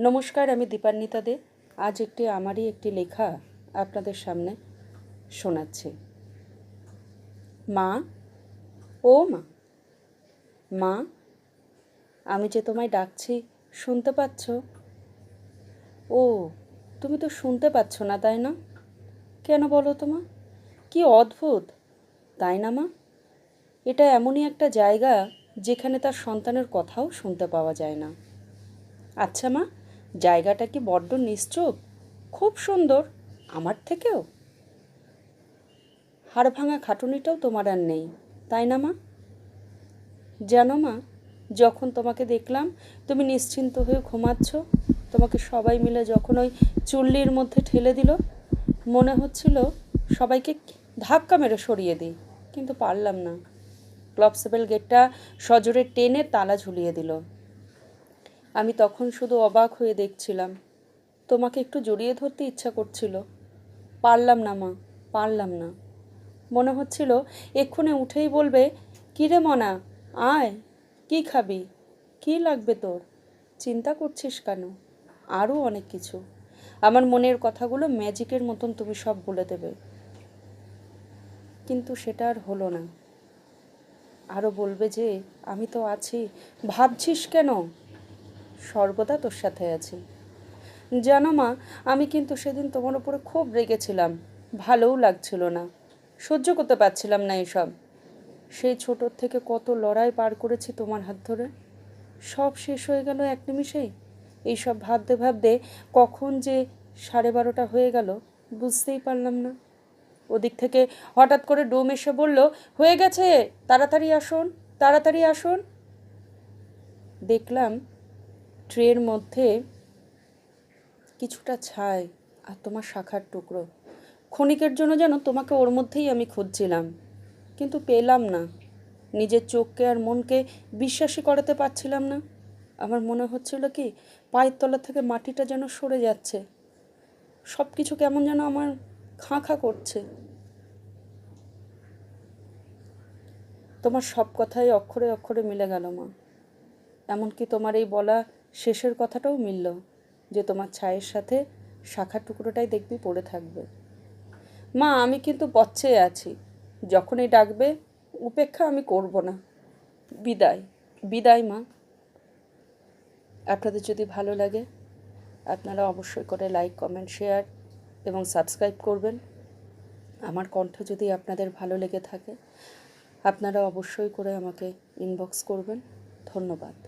নমস্কার, আমি দীপান্বিতা দে। আজ একটি, আমারই একটি লেখা আপনাদের সামনে শোনাচ্ছি। মা, ও মা মা, আমি যে তোমায় ডাকছি, শুনতে পাচ্ছ? ও, তুমি তো শুনতে পাচ্ছ না, তাই না? কেন বলো তো মা? কি অদ্ভুত! তাই না মা? এটা এমনই একটা জায়গা যেখানে তার সন্তানের কথাও শুনতে পাওয়া যায় না। আচ্ছা মা জায়গাটা কি বড্ড নিশ্চুপ? খুব সুন্দর, আমার থেকেও। হাড় ভাঙা খাটুনিটাও তোমার আর নেই, তাই না মা? জানো মা, যখন তোমাকে দেখলাম, তুমি নিশ্চিন্ত হয়ে ঘুমাচ্ছ। তোমাকে সবাই মিলে যখন ওই চুল্লির মধ্যে ঠেলে দিল, মনে হচ্ছিল সবাইকে ধাক্কা মেরে সরিয়ে দিই, কিন্তু পারলাম না। ক্লবসেবেল গেটটা সজোরে টেনে তালা ঝুলিয়ে দিল। আমি তখন শুধু অবাক হয়ে দেখছিলাম। তোমাকে একটু জড়িয়ে ধরতে ইচ্ছা করছিল। পারলাম না, মা, পারলাম না। মনে হচ্ছিল এক্ষুনি উঠেই বলবে, কিরে মনা, আয়, কি খাবি? কি লাগবে তোর? চিন্তা করছিস কেন? আরও অনেক কিছু। আমার মনের কথাগুলো ম্যাজিকের মতন তুমি সব বলে দেবে। কিন্তু সেটা আর হলো না। আরও বলবে যে, আমি তো আছি। ভাবছিস কেন? সর্বদা তোর সাথে আছি। জানো মা, আমি কিন্তু সেদিন তোমার উপরে খুব রেগেছিলাম। ভালোও লাগছিল না। সহ্য করতে পারছিলাম না এসব। সেই ছোটোর থেকে কত লড়াই পার করেছি তোমার হাত ধরে। সব শেষ হয়ে গেল এক নিমিষেই। এইসব ভাবতে ভাবতে কখন যে সাড়ে বারোটা হয়ে গেল, বুঝতেই পারলাম না। ওদিক থেকে হঠাৎ করে ডোম এসে বলল, হয়ে গেছে, তাড়াতাড়ি আসুন তাড়াতাড়ি আসুন। দেখলাম ট্রের মধ্যে কিছুটা ছাই আর তোমার শাখার টুকরো। ক্ষণিকের জন্য যেন তোমাকে ওর মধ্যেই আমি খুঁজছিলাম, কিন্তু পেলাম না। নিজের চোখকে আর মনকে বিশ্বাসই করাতে পারছিলাম না। আমার মনে হচ্ছিল কি, পায়ের তলা থেকে মাটিটা যেন সরে যাচ্ছে। সব কিছু কেমন যেন আমার খাঁ খাঁ করছে। তোমার সব কথাই অক্ষরে অক্ষরে মিলে গেল মা। এমনকি তোমার এই বলা শেষের কথাটাও মিলল যে তোমার ছায়ের সাথে শাখার টুকরোটাই দেখবি পড়ে থাকবে। মা, আমি কিন্তু পচ্ছে আছি। যখনই ডাকবে, উপেক্ষা আমি করব না। বিদায় বিদায় মা। আপনাদের যদি ভালো লাগে, আপনারা অবশ্যই করে লাইক, কমেন্ট, শেয়ার এবং সাবস্ক্রাইব করবেন। আমার কণ্ঠ যদি আপনাদের ভালো লেগে থাকে, আপনারা অবশ্যই করে আমাকে ইনবক্স করবেন। ধন্যবাদ।